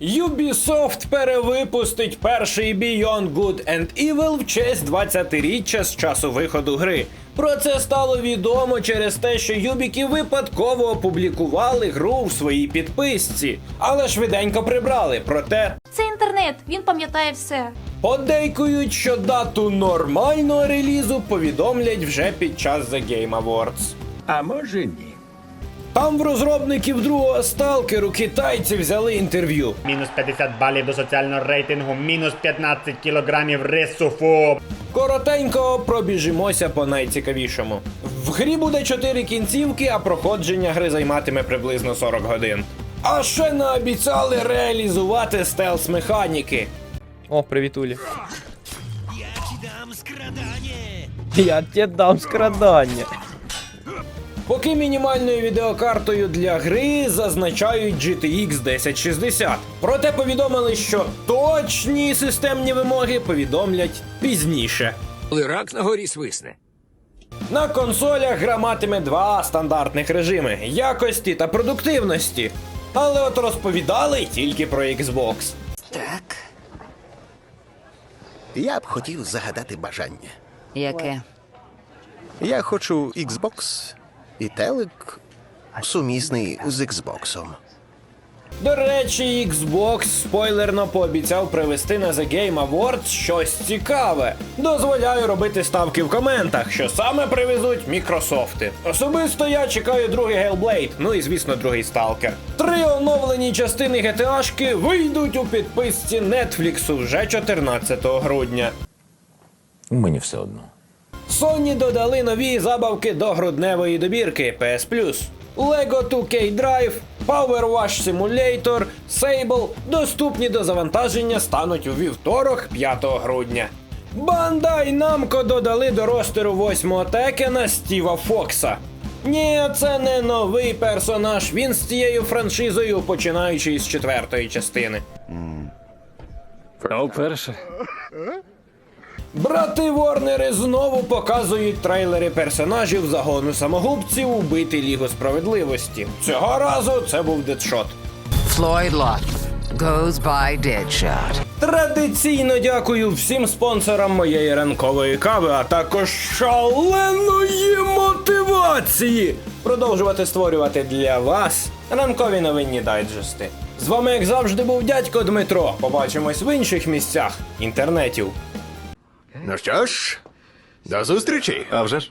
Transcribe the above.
Ubisoft перевипустить перший Beyond Good and Evil в честь 20-річчя з часу виходу гри. Про це стало відомо через те, що Юбіки випадково опублікували гру в своїй підписці, але швиденько прибрали. Проте Це інтернет, він пам'ятає все. подейкують, що дату нормального релізу повідомлять вже під час The Game Awards. А може ні. Там в розробників другого сталкеру китайці взяли інтерв'ю. Мінус 50 балів до соціального рейтингу, мінус 15 кілограмів рису. Коротенько пробіжимося по найцікавішому. В грі буде 4 кінцівки, а проходження гри займатиме приблизно 40 годин. А ще наобіцяли реалізувати стелс механіки. О, привіт, Улі. Я тебе дам скрадання. Я тебе дам скрадання. Поки мінімальною відеокартою для гри зазначають GTX 1060. Проте повідомили, що точні системні вимоги повідомлять пізніше. Коли рак на горі свисне. На консолях гра матиме два стандартних режими якості та продуктивності. Але от розповідали тільки про Xbox. Так. Я б хотів загадати бажання. Яке? Я хочу Xbox і телек сумісний з Xbox. До речі, Xbox спойлерно пообіцяв привезти на The Game Awards щось цікаве. Дозволяю робити ставки в коментах, що саме привезуть Мікрософти. Особисто я чекаю другий Hellblade, ну і звісно, другий Stalker. Три оновлені частини GTA-шки вийдуть у підписці Netflix вже 14 грудня. Мені все одно. Sony додали нові забавки до грудневої добірки PS Plus. Lego 2K Drive, Power Wash Simulator, Sable доступні до завантаження стануть у вівторок 5 грудня. Bandai Namco додали до ростеру 8-го Текена Стіва Фокса. Ні, це не новий персонаж, він з цією франшизою, починаючи із четвертої частини. А вперше. Брати Ворнери знову показують трейлери персонажів загону самогубців убити Лігу справедливості. Цього разу це був дедшот. Floyd Lott goes by Deadshot. Традиційно дякую всім спонсорам моєї ранкової кави, а також шаленої мотивації продовжувати створювати для вас ранкові новинні дайджести. З вами, як завжди, був дядько Дмитро. Побачимось в інших місцях інтернетів. Ну що ж, до зустрічі. А вже ж.